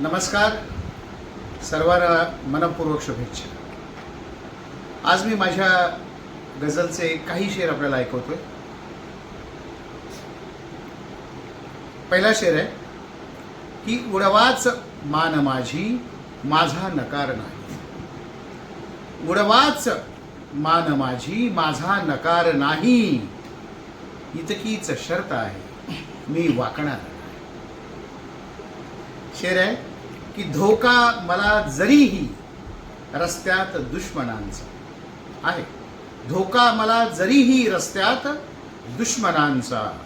नमस्कार. सर्वांना मनपूर्वक शुभेच्छा. आज मी माझ्या गझलचे काही शेर आपल्याला ऐकवतोय. पहिला शेर आहे की उडवाच मान माझी माझा नकार नाही. उडवाच मान माझी माझा नकार नाही. इतकीच शर्त आहे मी वाकणार शेर आहे की धोका मला जरीही रस्त्यात दुश्मनांचा आहे. धोका मला जरीही रस्त्यात दुश्मनांचा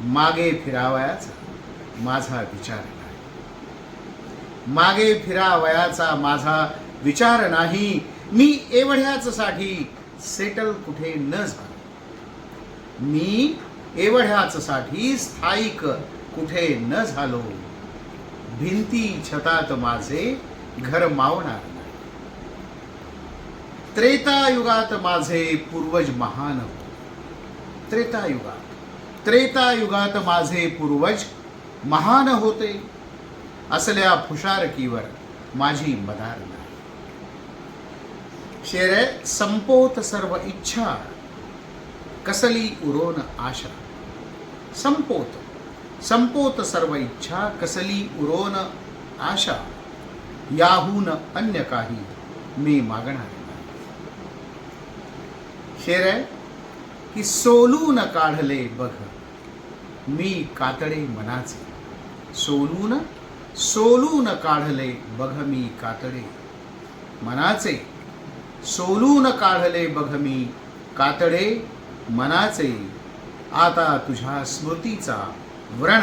मागे फिरावयाचा माझा विचार नाही. मागे फिरावयाचा माझा विचार नाही. मी एवढ्याच साठी सेटल कुठे न झालो. मी एवढ्याच साठी स्थायिक कुठे न झालो. भिंती छतात माझे घर मावणार नाही. त्रेतायुगात माझे पूर्वज महान होते. त्रेतायुगात त्रेतायुगात माझे पूर्वज महान होते. असल्या फुशारकीवर माझी मदार नाही. शेर संपोत सर्व इच्छा कसली उरोन आशा. संपोत संपोत सर्व इच्छा कसली उरोन आशा याहून अन्य काही मी मागणार शेर आहे की सोलून काढले बघ. मी कातडे मनाचे. सोलून सोलून काढले बघ मी कातडे मनाचे. सोलून काढले बघ मी कातडे मनाचे. आता तुझ्या स्मृतीचा व्रण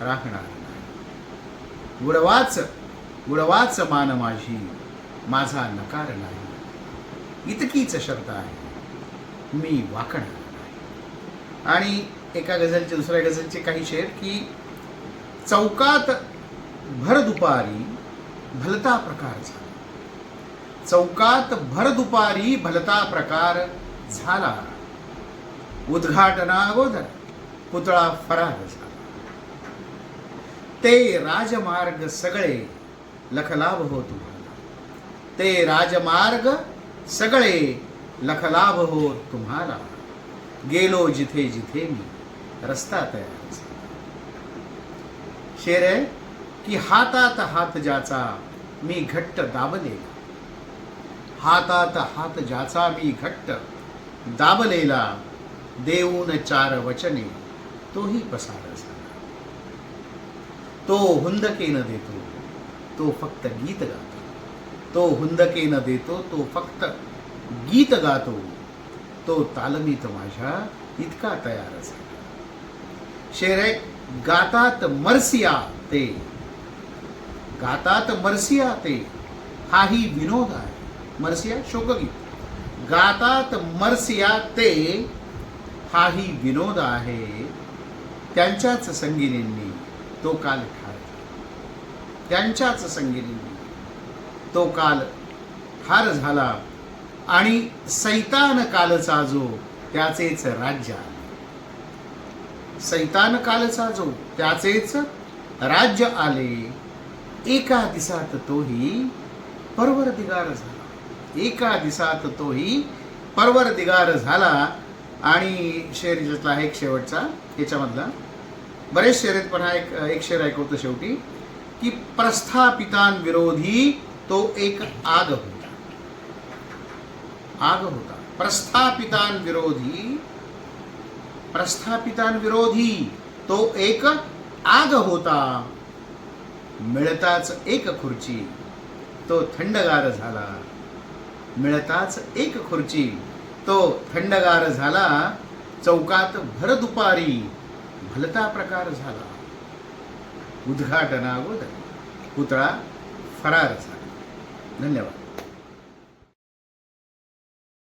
राखणार नाही. उडवाच उडवाच मान माझी माझा नकार नाही. इतकीच शर्त आहे. मी वाकणार नाही. आणि एका गझलचे दुसऱ्या गझलचे काही शेर की चौकात भर दुपारी भलता प्रकार झाला. चौकात भर दुपारी भलता प्रकार झाला. उद्घाटना अगोदर पुतळा फरार झाला. ते राजमार्ग सगळे लखलाभ हो तुम्हाला. ते राजमार्ग सगळे लखलाभ हो तुम्हाला. गेलो जिथे जिथे मी रस्ता तयार शेर आहे की हातात हात ज्याचा मी घट्ट दाबलेला. हातात हात ज्याचा मी घट्ट दाबलेला देऊन चार वचने तोही पसार झाला तो हुंदकेनं देतो तो फक्त गीत गातो. तो हुंदकेनं देतो तो फक्त गीत गातो. तो तालमीत माझ्या इतका तयार झाला. शेर आहे गातात मर्सिया ते. गातात मर्सिया ते. हाही विनोद आहे. मर्सिया शोकगीत. गातात मर्सिया ते. हाही विनोद आहे. त्यांच्याच संगिनींनी तो काल ठार त्यांच्याच संगिनींनी तो काल ठार झाला आणि सैतान कालचा जो त्याचेच राज्य आले. सैतान कालचा जो त्याचेच राज्य आले एका दिसात तोही परवर दिगार झाला. एका दिसात तोही परवर दिगार झाला आणि शेर ज्यातला आहे एक शेवटचा याच्यामधला बरेच शेर आहेत पण हा एक एक शेर ऐकवतो शेवटी की प्रस्थापितांविरोधी तो एक आग होता. आग होता. प्रस्थापितांविरोधी प्रस्थापितांविरोधी तो एक आग होता. मिळताच एक खुर्ची तो थंडगार झाला. मिळताच एक खुर्ची तो थंडगार झाला. चौकात भर दुपारी भलता प्रकार झाला. उद्घाटना अगोदर पुतळा फरार झाला. धन्यवाद.